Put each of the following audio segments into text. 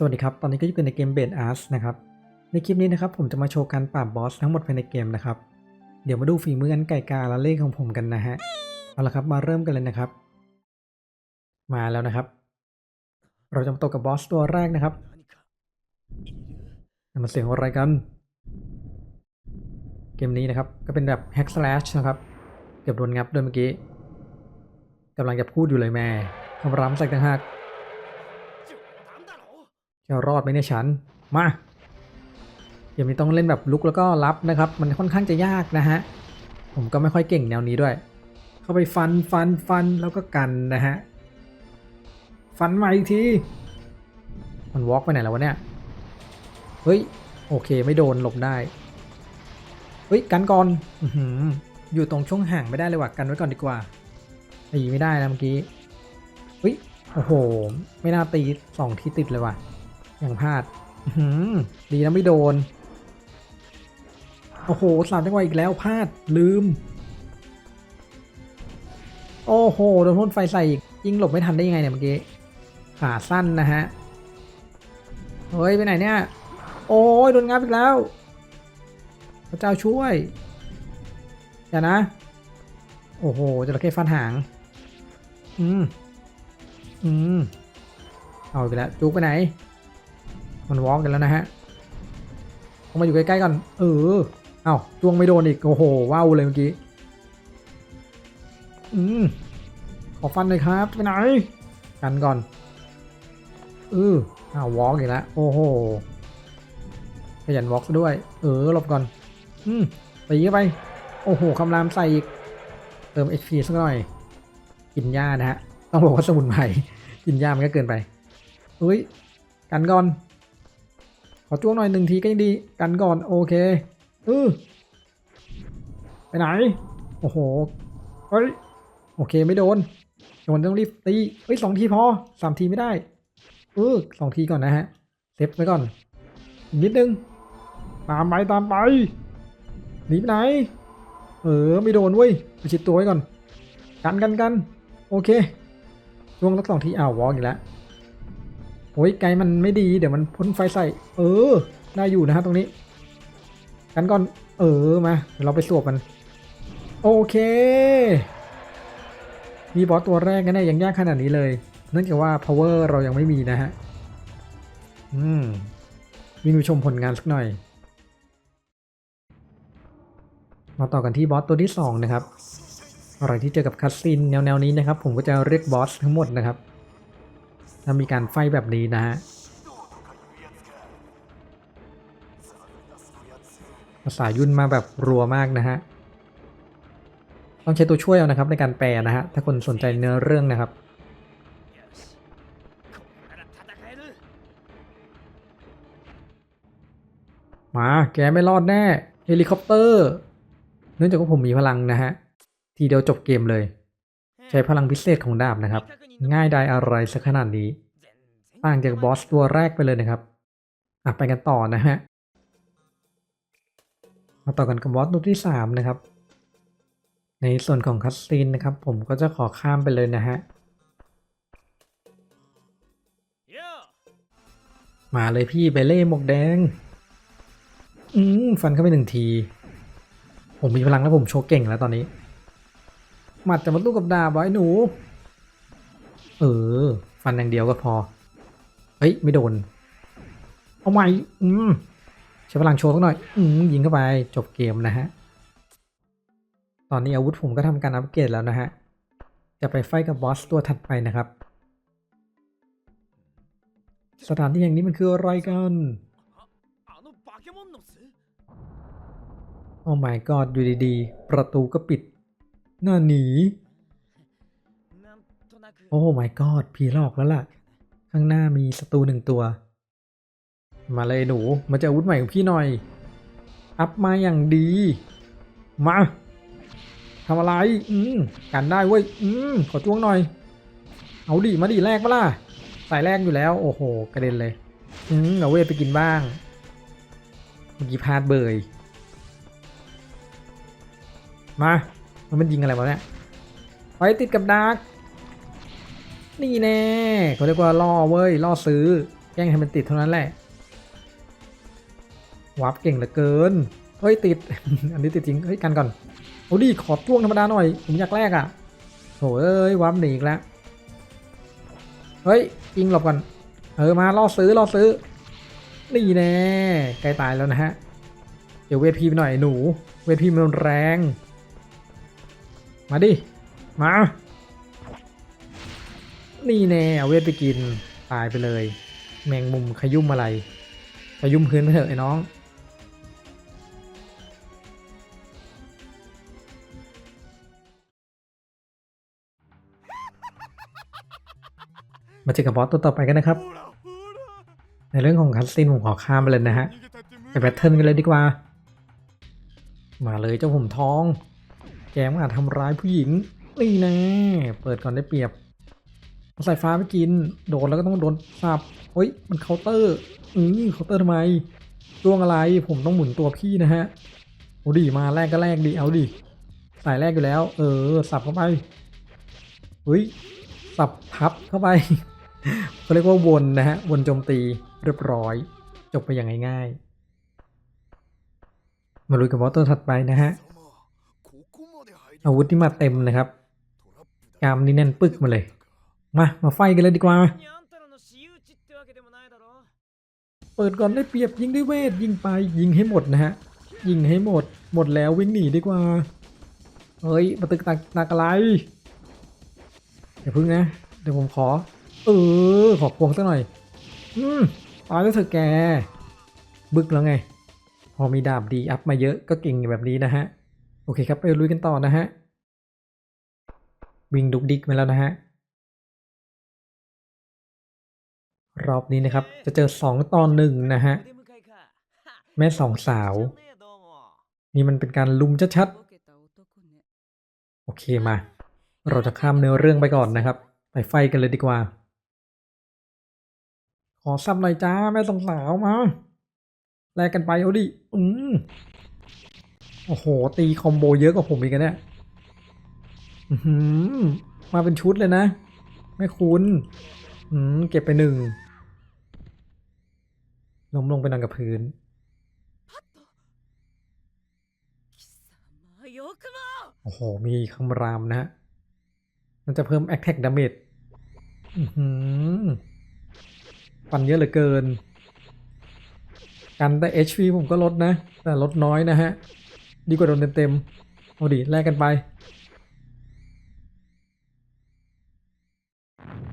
สวัสดีครับ ตอนนี้ก็อยู่กันในเกมเบดอาร์สนะครับ ในคลิปนี้นะครับผมจะมาโชว์การปราบบอสทั้งหมดภายในเกมนะครับ เดี๋ยวมาดูฝีมืออันไก่กาและเล่ห์ของผมกันนะฮะ เอาละครับมาเริ่มกันเลยนะครับ มาแล้วนะครับ เราจะมาตกกับบอสตัวแรกนะครับมันเสียงอะไรกัน เกมนี้นะครับก็เป็นแบบแฮกสแลชนะครับ เกือบโดนงับด้วยเมื่อกี้กำลังจะพูดอยู่เลยแม่คำรำใส่ต่างหาก จะรอดไหมเนี่ยฉัน มาเกมนี้ต้องเล่นแบบลุกแล้วก็รับนะครับ มันค่อนข้างจะยากนะฮะ ผมก็ไม่ค่อยเก่งแนวนี้ด้วย เข้าไปฟันฟันฟันแล้วก็กันนะฮะ ฟันมาอีกที มันวอล์กไปไหนแล้ววะเนี่ย เฮ้ย โอเคไม่โดนหลบได้ เฮ้ย กันก่อนอยู่ตรงช่วงห่างไม่ได้เลยว่ะกันไว้ก่อนดีกว่าตีไม่ได้นะเมื่อกี้เฮ้ยโอ้โห ไม่น่าตีสองทีติดเลยว่ะ อย่างพลาดดีนะไม่โดน โอ้โหสามจังหวะอีกแล้วพลาดลืม โอ้โหโดนพ่นไฟใส่อีกยิงหลบไม่ทันได้ยังไงเนี่ยเมื่อกี้ขาสั้นนะฮะ เฮ้ย ไปไหนเนี่ย โอ้ยโดนงับอีกแล้ว พระเจ้าช่วย อย่านะ โอ้โหจระเข้ฟันหาง อืม อืม เอาไปแล้วจุกไปไหน มันวอล์กกันแล้วนะฮะเอามาอยู่ใกล้ๆก่อนเออ เอาจ้วงไม่โดนอีก โอ้โห ว้าวเลยเมื่อกี้ อืม ขอฟันหน่อยครับ ไปไหน กันก่อนเออเอาวอล์กอีกแล้ว โอ้โห ขยันวอล์กด้วย เออหลบก่อน อืมตีเข้าไป โอ้โห คำรามใส่อีก เติม HP สักหน่อย กินหญ้านะฮะ ต้องบอกว่าสมุนไพร กินหญ้ามันก็เกินไปเฮ้ย กันก่อน ขอจ้วงหน่อยหนึ่งทีก็ยังดีกันก่อนโอเคเออไปไหน โอ้โหเฮ้ยโอเคไม่โดนโดนต้องรีบตีเฮ้ยสองทีพอสามทีไม่ได้เออสองทีก่อนนะฮะเซฟไว้ก่อนนิดนึงตามไปตามไปหนีไปไหน เออไม่โดนเว้ยไปชิดตัวไว้ก่อน กันกันกันโอเคช่วงลักสองทีอ้าววอล์กอีกแล้ว โอ้ยไกลมันไม่ดีเดี๋ยวมันพ่นไฟใส่ เออ ได้อยู่นะฮะตรงนี้ กันก่อน เออมาเดี๋ยวเราไปสวบมัน โอเค มีบอสตัวแรกกันแน่ยังยากขนาดนี้เลยเนื่องจากว่า power เรายังไม่มีนะฮะ อืมวิ่งไปชมผลงานสักหน่อย มาต่อกันที่บอสตัวที่สองนะครับ อะไรที่เจอกับคัสซินแนวๆนี้นะครับ ผมก็จะเรียกบอสทั้งหมดนะครับ ถ้ามีการไฟแบบนี้นะฮะภาษายุ่นมาแบบรัวมากนะฮะต้องใช้ตัวช่วยเอานะครับในการแปลนะฮะถ้าคนสนใจเนื้อเรื่องนะครับมาแกไม่รอดแน่เฮลิคอปเตอร์ เนื่องจากว่าผมมีพลังนะฮะ ทีเดียวจบเกมเลย ใช้พลังพิเศษของดาบนะครับ ง่ายได้อะไรสักขนาดนี้ต่างจากบอสตัวแรกไปเลยนะครับอะไปกันต่อนะฮะมาต่อกันกับบอสตัวที่สามนะครับ ในส่วนของคัสซีนนะครับ ผมก็จะขอข้ามไปเลยนะฮะมาเลยพี่ไปเล่หมกแดง อืมฟันเข้าไปหนึ่งที ผมมีพลังแล้วผมโชว์เก่งแล้วตอนนี้ หมัดจะมาตู้กับดาบไว้หนู เออ ฟันอย่างเดียวก็พอ เฮ้ย ไม่โดน เอาใหม่อืมใช้พลังโชว์สักหน่อย อืมยิงเข้าไปจบเกมนะฮะ ตอนนี้อาวุธผมก็ทำการอัปเกรดแล้วนะฮะ จะไปไฟกับบอสตัวถัดไปนะครับ สถานที่แห่งนี้มันคืออะไรกันโอ้ my god อยู่ดีๆ ประตูก็ปิด หน้าหนี โอ้ my god ผีหลอกแล้วล่ะ ข้างหน้ามีศัตรูหนึ่งตัว มาเลยหนู มาเจออาวุธใหม่ของพี่หน่อย อัพมาอย่างดี มาทำอะไร อืมกันได้เว้ย อืมขอจ้วงหน่อย เอาดิ มาดิแรกปะล่ะ สายแรกอยู่แล้ว โอ้โห กระเด็นเลย อืมเอาเวทไปกินบ้าง เมื่อกี้พลาดเบย มา มันมันยิงอะไรวะเนี่ยไปติดกับดักนี่แน่เขาเรียกว่าล่อเว้ยล่อซื้อล้งให้มันติดเท่านั้นแหละวับเก่งเหลือเกินเฮ้ยติด อันนี้ติดจริงเฮ้ยกันก่อนโอ้ดิขอจ้วงธรรมดาหน่อยผมอยากแรกอะ่ะโถเอ้ยวับหนีอีกแล้วเฮ้ยยิงหลบก่อนเออมาล่อซื้อล่อซื้อนี่แน่ใกล้ตายแล้วนะฮะเดี๋ยวเวทพีไปหน่อยหนู เวทพีมันแรง มาดิ มา นี่แน่เอาเวทไปกิน ตายไปเลย แมงมุมขยุ่มอะไร ขยุ่มพื้นไปเถอะไอ้น้อง มาเจอกับบอสตัวต่อไปกันนะครับ ในเรื่องของคัสซินผมขอข้ามไปเลยนะฮะ ไปแบทเทิลกันเลยดีกว่า มาเลยเจ้าผมทอง แกมอาจทำร้ายผู้หญิง นี่น่เปิดก่อนได้เปรียบเอาสายฟ้าไปกิน โดนแล้วก็ต้องโดนสับเฮ้ย มันเคาน์เตอร์อือเคาน์เตอร์ทำไมจ้วงอะไรผมต้องหมุนตัวพี่นะฮะโอ้ดีมาแรกก็แรกดีเอาดิสายแรกอยู่แล้ว เออ สับเข้าไปเฮ้ย สับทับเข้าไปเขาเรียกว่าวนนะฮะ วนโจมตีเรียบร้อย จบไปอย่างง่ายๆมาลุยกับบอสตัวถัดไปนะฮะ อาวุธที่มาเต็มนะครับ กามนี่แน่นปึกมาเลย มา มาไฟกันเลยดีกว่า เปิดก่อนได้เปรียบยิงด้วยเวทยิงไปยิงให้หมดนะฮะ ยิงให้หมด หมดแล้ววิ่งหนีดีกว่า เฮ้ยมาตึกตักตักอะไรอย่าพึ่งนะ เดี๋ยวผมขอ เออ ขอพวงสักหน่อย อืมตายแล้วเธอแก บึกแล้วไง พอมีดาบดีอัพมาเยอะก็เก่งแบบนี้นะฮะ โอเคครับไปลุยกันต่อนะฮะ วิ่งดุกดิกมาแล้วนะฮะ รอบนี้นะครับ จะเจอสองตอนหนึ่งนะฮะ แม่สองสาว นี่มันเป็นการลุมชัดๆโอเคมา เราจะข้ามเนื้อเรื่องไปก่อนนะครับ ไปไฟกันเลยดีกว่า ขอซ้ำหน่อยจ้า แม่สองสาวมาแลกกันไปเอาดิ อืม โอ้โห ตีคอมโบเยอะกว่าผมอีกนะเนี่ยมาเป็นชุดเลยนะ ไม่คุ้นเก็บไปหนึ่งล้มลงไปนอนกับพื้นโอ้โห มีคำรามนะฮะ มันจะเพิ่ม Attack Damage ปันเยอะเหลือเกิน กันแต่ HP ผมก็ลดนะ แต่ลดน้อยนะฮะ ดีกว่าโดนเต็มๆเอาดิแลกกันไป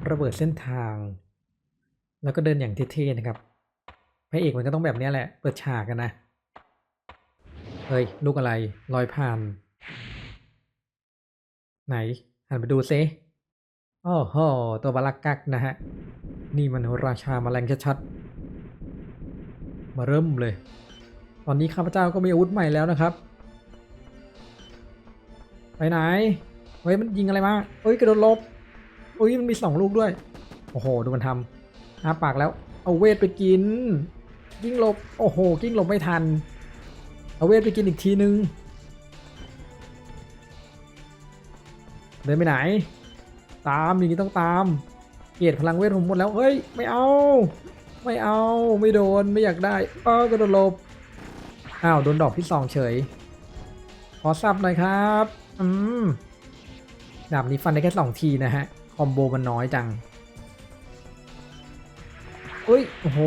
ระเบิดเส้นทาง แล้วก็เดินอย่างเท่ๆนะครับพระเอกมันก็ต้องแบบนี้แหละ เปิดฉากกันนะ เฮ้ย ลูกอะไรลอยผ่าน ไหนหันไปดูซิโอ้โหตัวบาลักกักนะฮะ นี่มันราชามาแรงชัดๆ มาเริ่มเลย ตอนนี้ข้าพเจ้าก็มีอาวุธใหม่แล้วนะครับ ไปไหน เฮ้ยมันยิงอะไรมาเฮ้ยกระโดดลบเฮ้ยมันมีสองลูกด้วย โอ้โหดูมันทำอาปากแล้ว เอาเวทไปกิน กิ้งลบ โอ้โห กิ้งลบไม่ทัน เอาเวทไปกินอีกทีนึง เดินไปไหน ตามอย่างนี้ต้องตาม เกลียดพลังเวทผมหมดแล้ว เฮ้ย ไม่เอา ไม่เอา ไม่โดน ไม่อยากได้ เออกระโดดลบ อ้าว โดนดอกที่สองเฉย ขอซับหน่อยครับ อืมดาบนี้ฟันได้แค่สองทีนะฮะ คอมโบมันน้อยจังเฮ้ย โอ้โห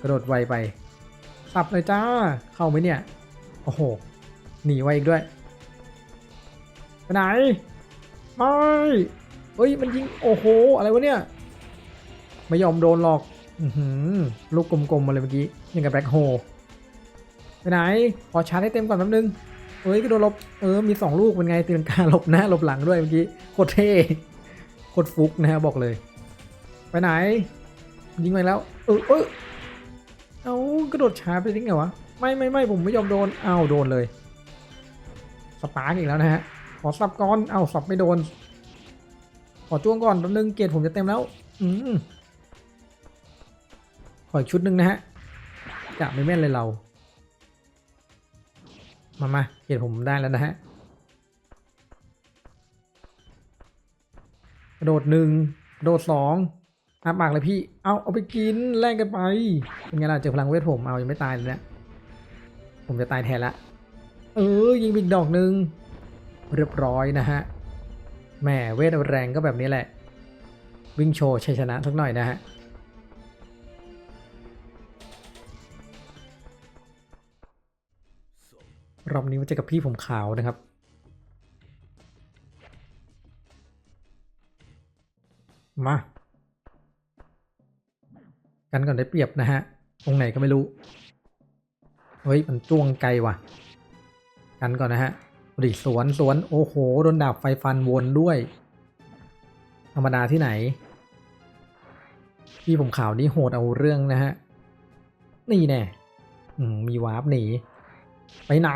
กระโดดไวไป สับเลยจ้า เข้าไหมเนี่ย โอ้โห หนีไวอีกด้วย ไปไหน ไม่เฮ้ย มันยิง โอ้โห อะไรวะเนี่ย ไม่ยอมโดนหรอกอืลูกกลมๆมาเลยเมื่อกี้ ยังกับแบล็คโฮไปไหน ขอชาร์จให้เต็มก่อนแป๊บนึง เฮ้ยก็โดนลบ เออ มีสองลูกเป็นไงตีลังกาหลบหน้าหลบหลังด้วยเมื่อกี้โคตรเท่โคตรฟุกนะฮะบอกเลย ไปไหน ยิงไปแล้ว เออเออเอากระโดดช้าไปได้ไงวะ ไม่ไม่ไม่ผมไม่ยอมโดนเอาโดนเลย สปาร์กอีกแล้วนะฮะ ขอสับก่อน เอาสับไม่โดน ขอจ้วงก่อนแป๊บนึงเกรผมจะเต็มแล้ว อืมขออีกชุดหนึ่งนะฮะจะไม่แม่นเลยเรา มามาเกรดผมได้แล้วนะฮะกระโดดหนึ่งโดดสองอาปากเลยพี่ เอาเอาไปกินแลกกันไป เป็นไงล่ะเจอพลังเวทผม เอายังไม่ตายเลยเนี่ยผมจะตายแทนละ เออ ยิงปอีกดอกหนึ่งเรียบร้อยนะฮะ แหมเวทแรงก็แบบนี้แหละ วิ่งโชว์ชัยชนะสักหน่อยนะฮะ รอบนี้มาเจอกับพี่ผมขาวนะครับ มา กันก่อนได้เปรียบนะฮะ ตรงไหนก็ไม่รู้ เฮ้ย มันจ้วงไกลว่ะ กันก่อนนะฮะดิสวนสวนโอ้โห โดนดาบไฟฟันวนด้วย ธรรมดาที่ไหน พี่ผมขาวนี่โหดเอาเรื่องนะฮะ นี่แน่มีวาร์ปหนี ไปไหน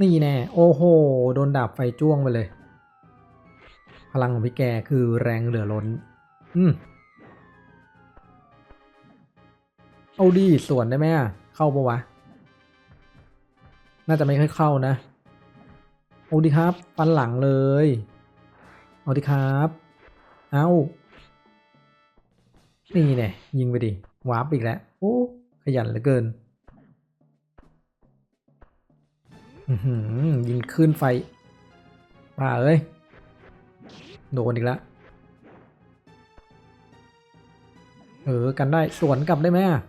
นี่แน่ โอ้โห โดนดาบไฟจ้วงไปเลย พลังของพี่แกคือแรงเหลือล้น อืม เอาดีส่วนได้ไหมอะเข้าปะวะ น่าจะไม่ค่อยเข้านะ เอาดีครับฟันหลังเลย เอาดีครับ เอานี่เนี่ยยิงไปดิวาร์ปอีกแล้ว โอ้ ขยันเหลือเกิน ยิงขึ้นไฟป่าเอ้ย โดนอีกแล้ว เออ กันได้ สวนกลับได้ไหมอะ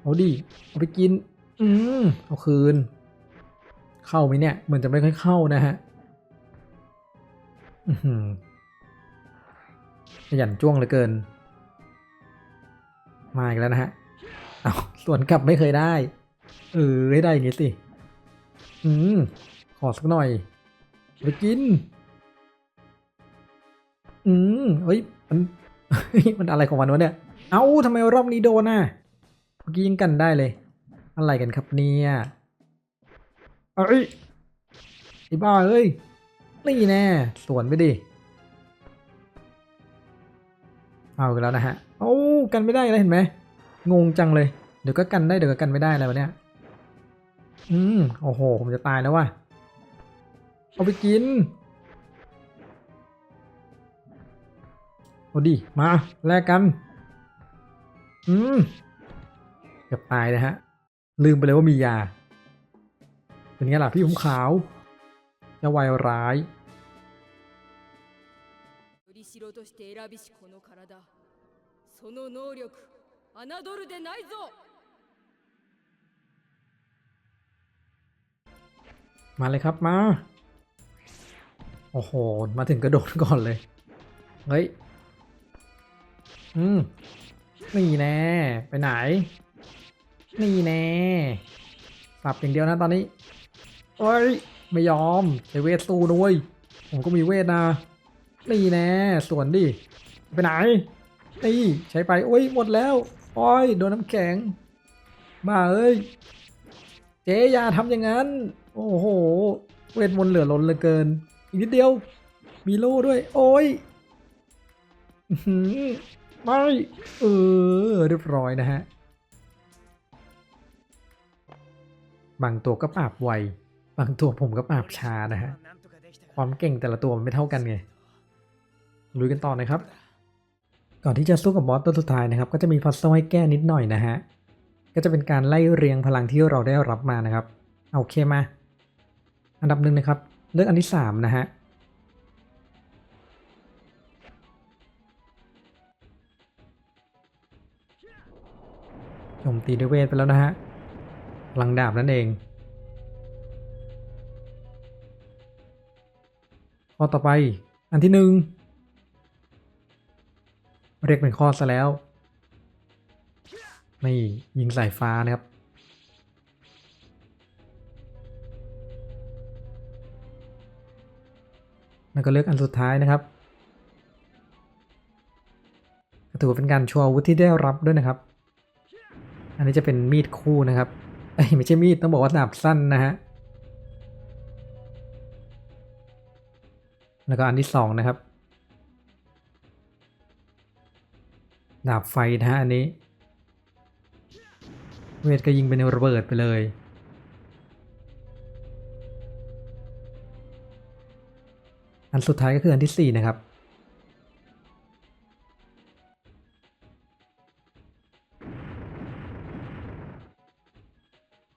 เอาดิ เอาไปกิน อืมเอาคืน เข้าไหมเนี่ย เหมือนจะไม่ค่อยเข้านะฮะอือหือขยันจ้วงเหลือเกิน มาอีกแล้วนะฮะ เอาสวนกลับไม่เคยได้ เออให้ได้อย่างงี้สิ อืม ขอสักหน่อยไปกิน อืมเฮ้ย มัน มันอะไรของมันวะเนี่ย เอ้าทำไมรอบนี้โดนน่ะเมื่อกี้ยิงกันได้เลย อะไรกันครับเนี่ยเอ้ยไอ้บ้าเอ้ย นี่แน่ สวนไปดิ เอากันแล้วนะฮะ โอ้ กันไม่ได้แล้วเห็นไหม งงจังเลย เดี๋ยวก็กันได้ เดี๋ยวก็กันไม่ได้แล้วะเนี่ย อืม โอ้โห ผมจะตายแล้วว่ะ เอาไปกิน เอาดิ มาแลกกัน อืมเกือบตายเลยฮะ ลืมไปเลยว่ามียา เป็นไงล่ะพี่ผมขาวจะวายร้าย よりしろとして選びしこの体その能力侮るでないぞ มาเลยครับมา โอ้โห มาถึงกระโดดก่อนเลย เฮ้ย อืม นี่แน่ ไปไหน นี่แน่สับอย่างเดียวนะตอนนี้เอ้ย ไม่ยอมใช้เวทสู้ด้วย ผมก็มีเวทนะ นี่แน่ ส่วนดิ ไปไหน นี่ ใช้ไป โอ้ย หมดแล้ว โอ้ย โดนน้ำแข็ง มาเอ้ย เจ๊อย่าทำอย่างนั้น โอ้โห เวทมนต์เหลือล้นเหลือเกิน อีกนิดเดียว มีโล่ด้วย โอ้ยไม่เออเรียบร้อยนะฮะ บางตัวก็ปราบไว บางตัวผมก็ปราบชานะฮะ ความเก่งแต่ละตัวมันไม่เท่ากันไง ลุยกันต่อนะครับ ก่อนที่จะสู้กับบอสตัวสุดท้ายนะครับ ก็จะมีพัซเซิลให้แก้นิดหน่อยนะฮะ ก็จะเป็นการไล่เรียงพลังที่เราได้รับมานะครับเอาโอเคมา อันดับหนึ่งนะครับ เลือกอันที่สามนะฮะโจมตีด้วยเวทไปแล้วนะฮะพลังดาบนั่นเองข้อต่อไปอันที่หนึ่งเรียกเป็นข้อซะแล้ว นี่ยิงสายฟ้านะครับ แล้วก็เลือกอันสุดท้ายนะครับก็ถือว่าเป็นการโชว์อาวุธที่ได้รับด้วยนะครับ อันนี้จะเป็นมีดคู่นะครับเอ้ยไม่ใช่มีดต้องบอกว่าดาบสั้นนะฮะ แล้วก็อันที่สองนะครับ ดาบไฟนะฮะอันนี้ เวทก็ยิงเป็นระเบิดไปเลย อันสุดท้ายก็คืออันที่ 4 นะครับ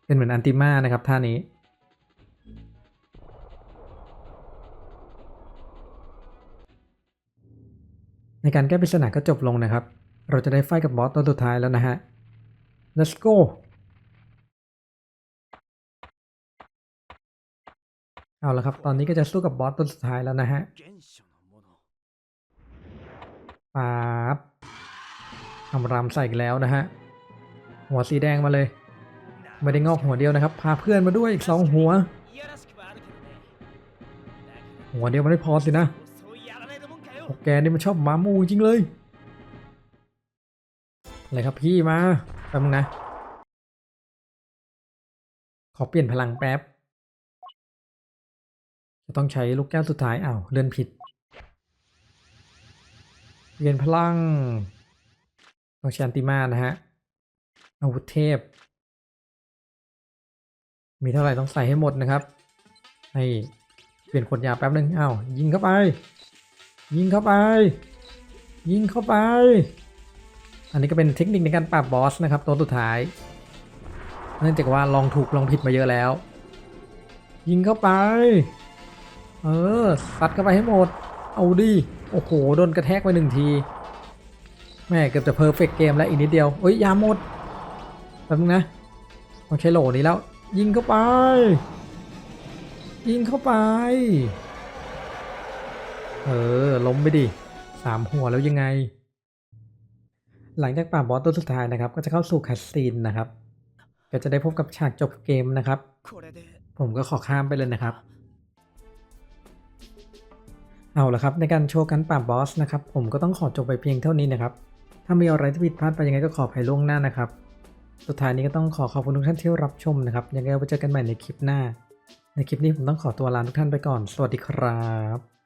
เป็นเหมือนอันติมานะครับท่านี้ในการแก้ปริศนาก็จบลงนะครับ เราจะได้ไฟกับบอสตัวสุดท้ายแล้วนะฮะ let's go เอาละครับ ตอนนี้ก็จะสู้กับบอสตัวสุดท้ายแล้วนะฮะป๊าบทำรำใส่อีแล้วนะฮะ หัวสีแดงมาเลย ไม่ได้งอกหัวเดียวนะครับ พาเพื่อนมาด้วยอีกสองหัว หัวเดียวมันไม่พอสินะแกนี่มันชอบมามูจริงเลยอะไรครับพี่มา แป๊บนึงนะ ขอเปลี่ยนพลังแป๊บ จะต้องใช้ลูกแก้วสุดท้ายอ้าวเลื่อนผิดเปลี่ยนพลังต้องใช้อันติมานะฮะ อาวุธเทพ มีเท่าไหร่ต้องใส่ให้หมดนะครับ ให้เปลี่ยนขวดยาแป๊บนึงอ้าวยิงเข้าไป ยิงเข้าไป ยิงเข้าไป อันนี้ก็เป็นเทคนิคในการปราบบอสนะครับตัวสุดท้าย เนื่องจากว่าลองถูกลองผิดมาเยอะแล้ว ยิงเข้าไป เออซัดเข้าไปให้หมด เอาดิโอ้โหโดนกระแทกไปหนึ่งทีแม่เกือบจะเพอร์เฟกเกมแล้วอีกนิดเดียวเอ้ยยาหมดแป๊บนึงนะต้องใช้โหลนี้แล้ว ยิงเข้าไป ยิงเข้าไป เออล้มไปดิสามหัวแล้วยังไง หลังจากปราบบอสตัวสุดท้ายนะครับ ก็จะเข้าสู่คัสซีนนะครับก็จะได้พบกับฉากจบเกมนะครับ ผมก็ขอข้ามไปเลยนะครับ เอาละครับในการโชว์การปราบบอสนะครับ ผมก็ต้องขอจบไปเพียงเท่านี้นะครับ ถ้ามีอะไรที่ผิดพลาดไปยังไงก็ขออภัยล่วงหน้านะครับ สุดท้ายนี้ก็ต้องขอขอบคุณทุกท่านที่รับชมนะครับ ยังไงไว้เจอกันใหม่ในคลิปหน้า ในคลิปนี้ผมต้องขอตัวลาทุกท่านไปก่อน สวัสดีครับ